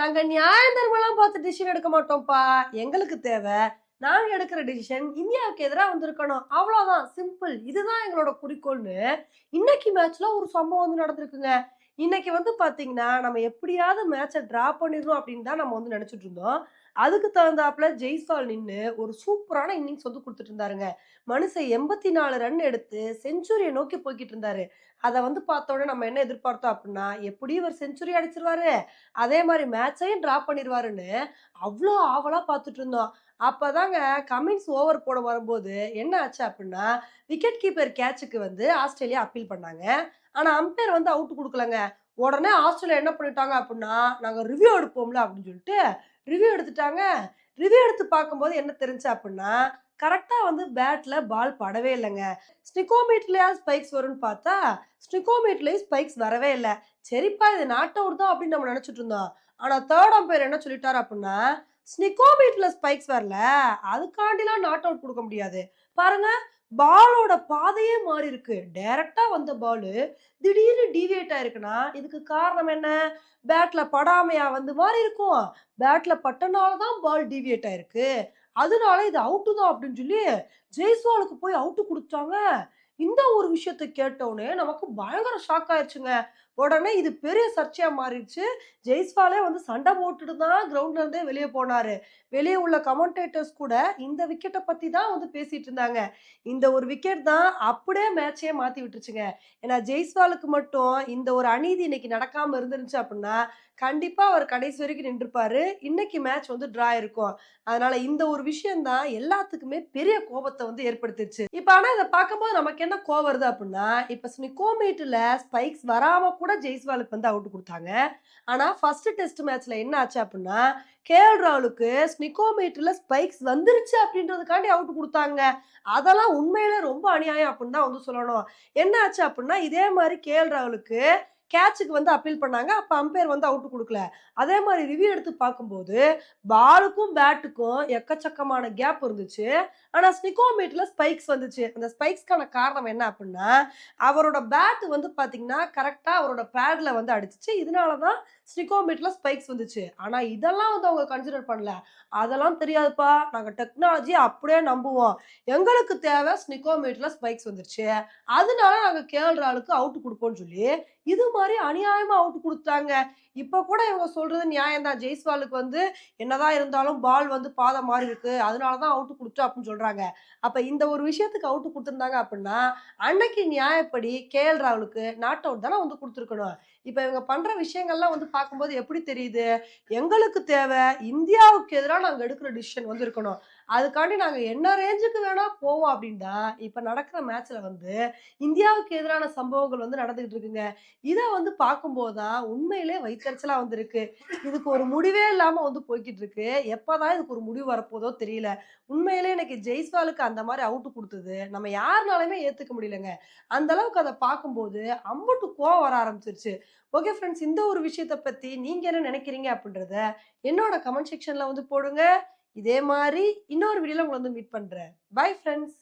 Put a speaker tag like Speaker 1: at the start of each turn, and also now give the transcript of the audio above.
Speaker 1: நாங்க நியாயந்தர்மலாம் பார்த்து டிசிஷன் எடுக்க மாட்டோம்ப்பா. எங்களுக்கு தேவை நாங்க எடுக்கிற டிசிஷன் இந்தியாவுக்கு எதிராக வந்திருக்கணும். அவ்வளவுதான். சிம்பிள் இதுதான் எங்களோட குறிக்கோள்னு இன்னைக்கு மேட்ச்ல ஒரு சம்பவம் வந்து நடந்திருக்குங்க. இன்னைக்கு வந்து பாத்தீங்கன்னா நம்ம எப்படியாவது மேட்சை டிரா பண்ணிடணும் அப்படின்னு தான் நம்ம வந்து நினைச்சிட்டு இருந்தோம். அதுக்கு தகுந்தாப்புல ஜெய்சால் நின்று ஒரு சூப்பரான இன்னிங்ஸ் வந்து கொடுத்துட்டு இருந்தாருங்க. மனுஷன் எண்பத்தி நாலு ரன் எடுத்து செஞ்சுரியை நோக்கி போய்கிட்டு இருந்தாரு. அதை வந்து பார்த்த உடனே நம்ம என்ன எதிர்பார்த்தோம் அப்படின்னா எப்படியும் ஒரு செஞ்சுரி அடிச்சிருவாரு? அதே மாதிரி மேட்சையும் டிரா பண்ணிடுவாருன்னு அவ்வளோ ஆவலாக பார்த்துட்டு இருந்தோம். அப்பதாங்க கமின்ஸ் ஓவர் போட வரும்போது என்ன ஆச்சு அப்படின்னா விக்கெட் கீப்பர் கேட்சுக்கு வந்து ஆஸ்திரேலியா அப்பீல் பண்ணாங்க. ஆனால் அம்பையர் வந்து அவுட் கொடுக்கலங்க. உடனே ஆஸ்திரேலியா என்ன பண்ணிட்டாங்க அப்படின்னா நாங்கள் ரிவ்யூ எடுப்போம்ல அப்படின்னு சொல்லிட்டு ரிவ்யூ எடுத்துட்டாங்க. ரிவ்யூ எடுத்து பார்க்கும்போது என்ன தெரிஞ்சு அப்படின்னா கரெக்டாக வந்து பேட்டில் பால் படவே இல்லைங்க. ஸ்டிகோமீட்டர்லயா ஸ்பைக்ஸ் வரும்னு பார்த்தா ஸ்டிகோமீட்டர்லயும் ஸ்பைக்ஸ் வரவே இல்லை. சரிப்பா இது நாட் அவுட் தான் அப்படின்னு நம்ம நினச்சிட்டு இருந்தோம். ஆனால் தேர்ட் அம்பையர் என்ன சொல்லிட்டார் அப்படின்னா ஸ்னிகோமீட்டர்ல ஸ்பைக்ஸ் வரல. அதுக்காண்டிலாம் நாட் அவுட் கொடுக்க முடியாது. பாருங்க பாலோட பாதையே மாறி இருக்கு. டைரக்டா வந்த பாலு திடீர்னு டிவியேட் ஆயிருக்குன்னா இதுக்கு காரணம் என்ன? பேட்ல படாமையா வந்து மாறி இருக்கும். பேட்ல பட்டனால தான் பால் டிவியேட் ஆயிருக்கு. அதனால இது அவுட்டு தான் அப்படின்னு சொல்லி ஜெய்ஸ்வாலுக்கு போய் அவுட்டு கொடுத்தாங்க. இந்த ஒரு விஷயத்தை கேட்டவுடனே நமக்கு பயங்கர ஷாக் ஆயிடுச்சுங்க உடனே இது பெரிய சர்ச்சையாக மாறிடுச்சு. ஜெய்ஸ்வாலே வந்து சண்டை போட்டுட்டு தான் கிரவுண்ட்ல இருந்தே வெளியே போனார். வெளியே உள்ள கமெண்டேட்டர்ஸ் கூட இந்த விக்கெட்டை பற்றி தான் வந்து பேசிட்டு இருந்தாங்க. இந்த ஒரு விக்கெட் தான் அப்படியே மேட்சையே மாற்றி விட்டுருச்சுங்க. ஏன்னா ஜெய்ஸ்வாலுக்கு மட்டும் இந்த ஒரு அநீதி இன்னைக்கு நடக்காமல் இருந்துருச்சு அப்படின்னா கண்டிப்பாக அவர் கடைசி வரைக்கும் நின்றுப்பார். இன்னைக்கு மேட்ச் வந்து ட்ரா இருக்கும். அதனால இந்த ஒரு விஷயம் தான் எல்லாத்துக்குமே பெரிய கோபத்தை வந்து ஏற்படுத்திடுச்சு இப்போ ஆனால் இதை பார்க்கும்போது நமக்கு என்ன கோவம் வருது அப்படின்னா இப்போ நிக்கோமீட்டில் ஸ்பைக்ஸ் வராமல் கூட ஜெய்ஸ்வாலுக்கு வந்து அவுட் கொடுத்தாங்க. ஆனால் ஃபர்ஸ்ட் டெஸ்ட் மேட்ச்ல என்ன ஆச்சு அப்படின்னா கேஎல் ராகுலுக்கு ஸ்னிகோமீட்டர்ல ஸ்பைக்ஸ் வந்துருச்சு அப்படின்றதுக்காண்டி அவுட் கொடுத்தாங்க. அதெல்லாம் உண்மையில ரொம்ப அநியாயம் அப்படின்னு தான் வந்து சொல்லணும். என்ன ஆச்சு அப்படின்னா இதே மாதிரி கேஎல் ராகுலுக்கு கேட்சுக்கு வந்து அப்பீல் பண்ணாங்க. அப்போ அம்பையர் வந்து அவுட் கொடுக்கல. அதே மாதிரி ரிவ்யூ எடுத்து பார்க்கும்போது பாலுக்கும் பேட்டுக்கும் எக்கச்சக்கமான கேப் இருந்துச்சு. ஆனால் ஸ்னிகோமீட்டில் ஸ்பைக்ஸ் வந்துச்சு. அந்த ஸ்பைக்ஸ்க்கான காரணம் என்ன அப்படின்னா அவரோட பேட் வந்து பார்த்தீங்கன்னா கரெக்டாக அவரோட பேடில் வந்து அடிச்சிச்சு. இதனால தான் ஸ்னிகோமீட்டர்ல ஸ்பைக்ஸ் வந்துச்சு. ஆனால் இதெல்லாம் வந்து அவங்க கன்சிடர் பண்ணல. அதெல்லாம் தெரியாதுப்பா. நாங்கள் டெக்னாலஜி அப்படியே நம்புவோம். எங்களுக்கு தேவை ஸ்னிகோமீட்டர்ல ஸ்பைக்ஸ் வந்துருச்சு. அதனால நாங்கள் கேள்றாளுக்கு அவுட் கொடுப்போம்னு சொல்லி இது மாதிரி அநியாயமாக அவுட் கொடுத்தாங்க இப்போ கூட இவங்க சொல்கிறது நியாயம் தான் ஜெய்ஸ்வாலுக்கு வந்து என்னதான் இருந்தாலும் பால் வந்து பாதை மாறி இருக்கு. அதனாலதான் அவுட்டு கொடுத்தோம் அப்படின்னு சொல்கிறாங்க அப்போ இந்த ஒரு விஷயத்துக்கு அவுட்டு கொடுத்துருந்தாங்க அப்படின்னா அன்னைக்கு நியாயப்படி கே எல் ராகுலுக்கு நாட் அவுட் தானே வந்து கொடுத்துருக்கணும். இப்போ இவங்க பண்ணுற விஷயங்கள்லாம் வந்து பார்க்கும்போது எப்படி தெரியுது? எங்களுக்கு தேவை இந்தியாவுக்கு எதிராக நாங்கள் எடுக்கிற டிசிஷன் வந்து இருக்கணும் அதுக்காண்டி நாங்கள் என்ன ரேஞ்சுக்கு வேணால் போவோம் அப்படின்னா இப்போ நடக்கிற மேட்ச்சில் வந்து இந்தியாவுக்கு எதிரான சம்பவங்கள் வந்து நடந்துகிட்டு இருக்குங்க. இதை வந்து பார்க்கும்போது தான் உண்மையிலே வைத்தறிச்சலாக வந்திருக்கு. இதுக்கு ஒரு முடிவே இல்லாமல் வந்து போய்கிட்டு இருக்கு. எப்பதான் இதுக்கு ஒரு முடிவு வரப்போதோ தெரியல. உண்மையிலே எனக்கு ஜெய்ஸ்வாலுக்கு அந்த மாதிரி அவுட்டு கொடுத்தது நம்ம யாருனாலுமே ஏற்றுக்க முடியலங்க. அந்த அளவுக்கு அதை பார்க்கும்போது அம்புட்டு கோவம் வர ஆரம்பிச்சிருச்சு. ஓகே ஃப்ரெண்ட்ஸ் இந்த ஒரு விஷயத்தை பத்தி நீங்க என்ன நினைக்கிறீங்க அப்படின்றத என்னோட கமெண்ட் செக்ஷன்ல வந்து போடுங்க. இதே மாதிரி இன்னொரு வீடியோல உங்களை வந்து மீட் பண்றேன். Bye friends